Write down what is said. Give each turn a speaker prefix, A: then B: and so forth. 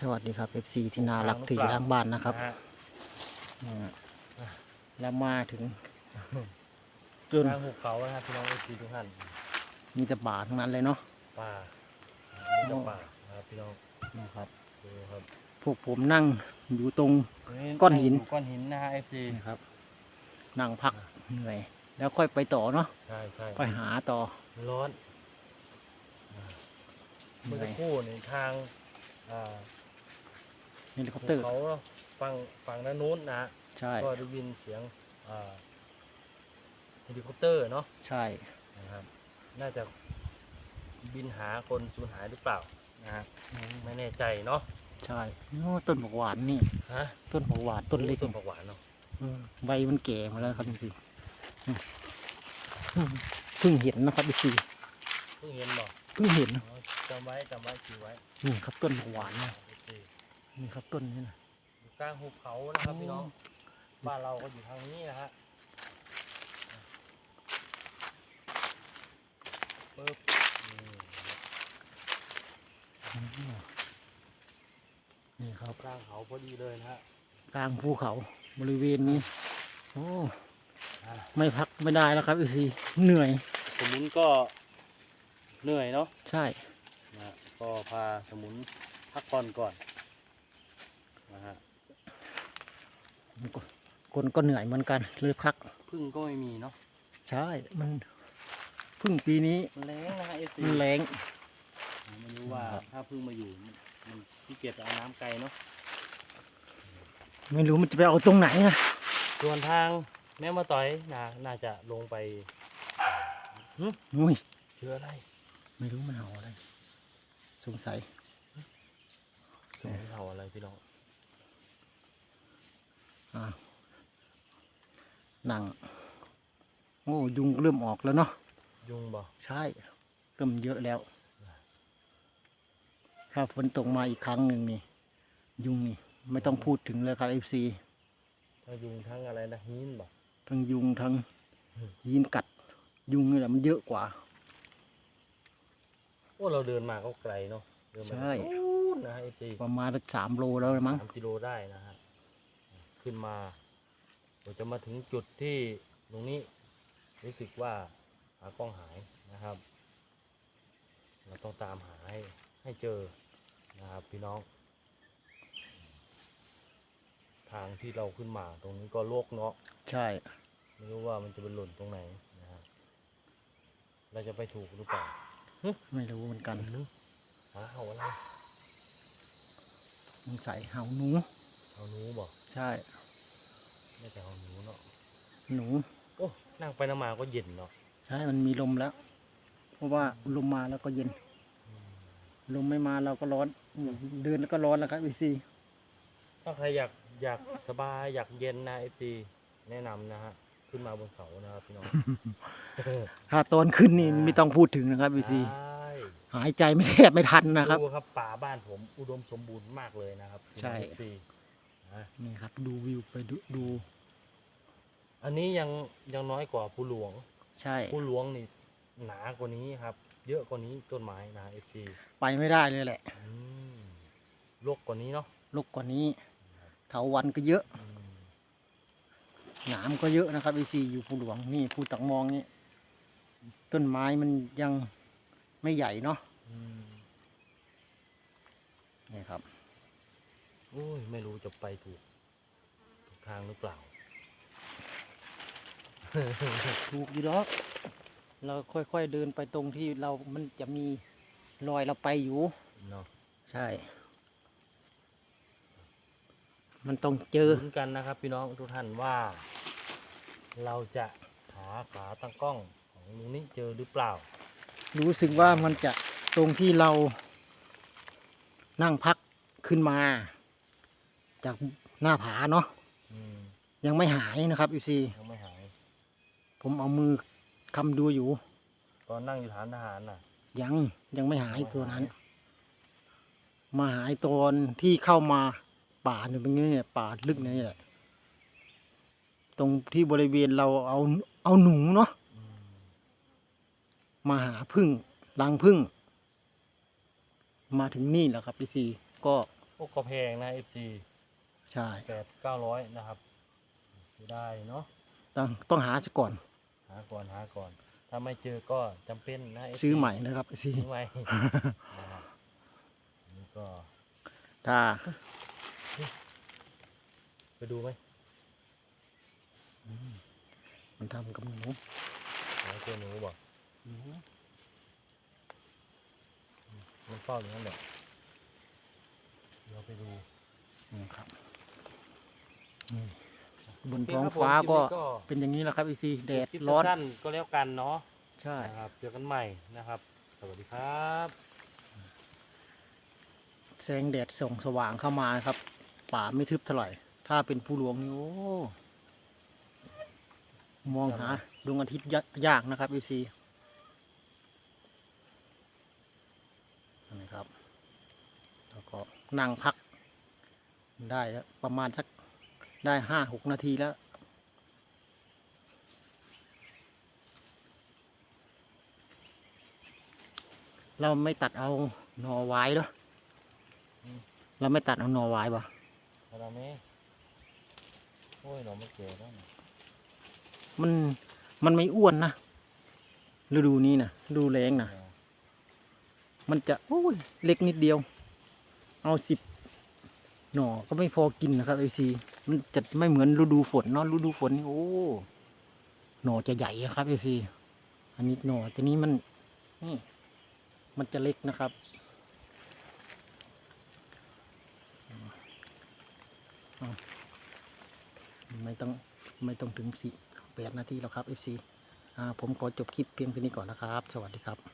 A: สวัสดีครับ FC ที่น่ารักที่อยู่ทางบ้านนะครับ
B: นะฮะ
A: อ่าแล้วมาถึงจน
B: ทางหุบเขานะครับพี่น้องเอซีทุกท่าน
A: มีแต่ป่าทั้งนั้นเลยเนาะ
B: ป่ามีแต่ป่านะครับพี่น้อง
A: นะครับ
B: ดูครับ
A: พวกผมนั่งอยู่ตรง ก้อนหิน
B: ก้อนหินนะฮะเอซี
A: นะครับ นั่งพักเหนื่อยแล้วค่อยไปต่อเนาะ
B: ใช่ใช่
A: ไปหาต่อ
B: ร้อนอ่า
A: เห
B: เมื่อ
A: นื่
B: สั
A: อย
B: กครู่ในทางอ่า
A: เฮลิคอป
B: หุบ
A: เตอร์
B: เขาฝั่งฝั่งด้านนู้นนะฮะ
A: ใช่
B: ก็ได้ยินเสียงอ่าเฮลิคอปเตอร์เนาะ
A: ใช่
B: นะครับ น่าจะบินหาคนสูญหายหรือเปล่านะฮะไม่แน่ใจเนาะ
A: ใช่โอ้ต้นผักหวานนี่
B: ฮะ
A: ต้นผักหวานต้นเล็ก
B: ต้นผักหวานเนาะ
A: เออใบมันแก่มาแล้วครับจริงๆอืมอืมเพิ่งเห็นนะครับ FC
B: เพิ่งเห็นบอก
A: เพิ่งเห็น
B: อ๋อจำไว้จำไว้ถือไว้
A: นี่ครับต้นผักหวานนะ
B: โอเค
A: นี่ครับต้นนี้นะ
B: อยู่กลางหุบเขานะครับพี่น้อง
A: โอ้
B: บ้านเราก็อยู่ทางนี้นะฮะปึ๊บนี่
A: นี่ครับ
B: กลางเขาพอดีเลยนะฮะ
A: กลางภูเขาบริเวณนี้โอ้
B: อะ
A: ไม่พักไม่ได้แล้วครับอีซีเหนื่อย
B: สมุนก็เหนื่อยเนาะ
A: ใช่
B: นะฮะก็พาสมุนพักผ่อนก่อน นะฮะ
A: คนก็เหนื่อยเหมือนกันเลยพัก
B: พึ่งก็ไม่มีเนาะ
A: ใช่มันเพึ่งปีนี้
B: มันแรงนะฮะเอซี
A: มันแรง
B: ไม่รู้ว่า
A: ครับ
B: ถ้าพึ่งมาอยู่มันมันขี้เกียจไปเอาน้ำไกลเนาะ
A: ไม่รู้มันจะไปเอาตรงไหนนะ
B: ส่วนทางแม่มาต่อยนาน่าจะลงไป
A: อุ้ย
B: เชื่ออะไร
A: ไม่รู้มันเห่าอะไร สงสัย
B: เชื่อเท่าอะไรพี่น้อง
A: อ่านั่งโอ้ยุงเริ่มออกแล้วเนาะ
B: ยุงบ่
A: ใช่เริ่มเยอะแล้ว ถ้าฝนตกมาอีกครั้งหนึ่งนี่ ยุงนี่ ไม่ต้องพูดถึงเลยครับเอฟซี
B: ทั้งยุงทั้งอะไรนะหินบ่
A: ทั้งยุงทั้ง
B: อืม
A: ยีนกัด ยุงนี่แหละมันเยอะกว่า
B: โอ้เราเดินมาก็ไกลเนาะเดินมา
A: ใช่
B: นู่นนะฮะเอซี
A: ประมาณสักสามโลแล้วมั้ง
B: สามกิโลได้นะฮะ ขึ้นมาเราจะมาถึงจุดที่ตรงนี้รู้สึกว่าหากล้องหายนะครับ เราต้องตามหาให้ให้เจอนะครับพี่น้อง ทางที่เราขึ้นมาตรงนี้ก็โลกเนาะ
A: ใช่
B: ไม่รู้ว่ามันจะเป็นหล่นตรงไหนนะครับเราจะไปถูกหรือเปล่า
A: ไม่รู้เหมือนกัน
B: หาเอาอะไร
A: มันใส่เห่าหนู
B: เอาหนูบอก
A: ใช่
B: ไม่แต่เอาหนูเนาะ
A: หนู
B: โอ้นั่งไปนั่งมาก็เย็นเนาะ
A: ใช่ มันมีลมแล้ว เพราะว่าลมมาแล้วก็เย็น
B: อืม
A: ลมไม่มาเราก็ร้อน เดินแล้วก็ร้อนแล้วครับอีซี
B: ถ้าใครอยากอยากสบายอยากเย็นนะไอซีแนะนำนะฮะ ขึ้นมาบนเขานะครับพี่น้อง
A: ถ้าตอนขึ้นนี่ไม่ต้องพูดถึงนะครับอีซี
B: ใช่
A: หายใจไม่แทบไม่ทันนะครับ
B: ดูครับป่าบ้านผมอุดมสมบูรณ์มากเลยนะครับพี่น้อง
A: ใช่
B: FC นะ
A: นี่ครับ ดูวิวไปดูดู
B: อันนี้ยังยังน้อยกว่าภูหลวง
A: ใช่
B: ภูหลวงนี่หนากว่านี้ครับ เยอะกว่านี้ต้นไม้นะเอฟซี
A: ไปไม่ได้เลยแหละ
B: รกกว่านี้เนาะ
A: ลกกว่านี้เถาวันก็เยอะ
B: อืม
A: หนามก็เยอะนะครับอีซีอยู่ภูหลวงนี่ภูตักมองนี่ต้นไม้มันยังไม่ใหญ่เนาะ
B: อืม
A: นี่ครับ
B: โอ้ย ไม่รู้จะไปถูกถูกทางหรือเปล่า
A: ถูกอยู่แล้วเราค่อยๆเดินไปตรงที่เรามันจะมีรอยเราไปอยู่
B: เนาะ
A: ใช่ มันต้องเจอ
B: ลุ้นกันนะครับ พี่น้องทุกท่านว่า เราจะหาขาตั้งกล้องของลุงนี้เจอหรือเปล่า
A: รู้สึกว่ามันจะตรงที่เรานั่งพักขึ้นมา จากหน้าผาเนาะ
B: อืม
A: ยังไม่หายนะครับอีซี
B: ยังไม่หาย
A: ผมเอามือคำดูอยู่
B: ตอนนั่งอยู่ฐานทหารน่ะ
A: ยังยังไม่หายตัวนั้น มาหายตอนที่เข้ามาป่าเนี่ยเป็นไงเนี่ยป่าลึกนี่แหละตรงที่บริเวณเราเอาเอาหนูเนาะ
B: อืม
A: มาหาพึ่งรังพึ่ง มาถึงนี่แหละครับพี่ซีก็
B: โอ้ก็แพงนะ FC
A: ใช่
B: แปดเก้าร้อยนะครับซื้อได้เนาะ
A: ต้องต้องหาซะก่อน
B: หาก่อนหาก่อน ถ้าไม่เจอก็จำเป็นนะ FC
A: ซื้อใหม่นะครับซี
B: ซื้อใหม่นะครับนี่ก็
A: ถ้า
B: ไปดูไหม
A: มันทำกับหนู
B: หาเจอหนูบอกมันเฝ้าอย่างนั้นแหละเดี๋ยวไปดู
A: นะครับนี่ บนท้องฟ้าก็
B: โอเคครับผม
A: เป็นอย่างนี้แหละครับอีซีแดด
B: คลิป
A: ร้อน
B: สั้นๆก็แล้วกันเนาะ
A: ใช่
B: นะครับเจอกันใหม่นะครับ สวัสดีครับ
A: แสงแดดส่องสว่างเข้ามาครับ ป่าไม่ทึบเท่าไหร่ ถ้าเป็นผู้หลวงนี่โอ้มองหาดวงอาทิตย์ยะยากนะครับอีซีนะครับ แล้วก็นั่งพักได้แล้วประมาณสัก ได้ห้าหกนาทีแล้ว เราไม่ตัดเอาหนอไว้เหรออืมเราไม่ตัดเอาหนอไว้ปะ
B: ตอนนี้โอ้ยหนอไม่เจอแล้วนะ
A: มันมันไม่อ้วนนะฤดูนี้นะฤดูแรงนะมันจะโอ้ยเล็กนิดเดียว เอาสิบหน่อก็ไม่พอกินนะครับไอซี มันจะไม่เหมือนฤดูฝนเนาะฤดูฝนนี่โอ้หน่อจะใหญ่ครับไอซีอันนี้หน่อตัวนี้มันนี่มันจะเล็กนะครับไม่ต้องไม่ต้องถึงสี่แปดนาทีแล้วครับ FC อ่าผมขอจบคลิปเพียงเท่านี้ก่อนนะครับ สวัสดีครับ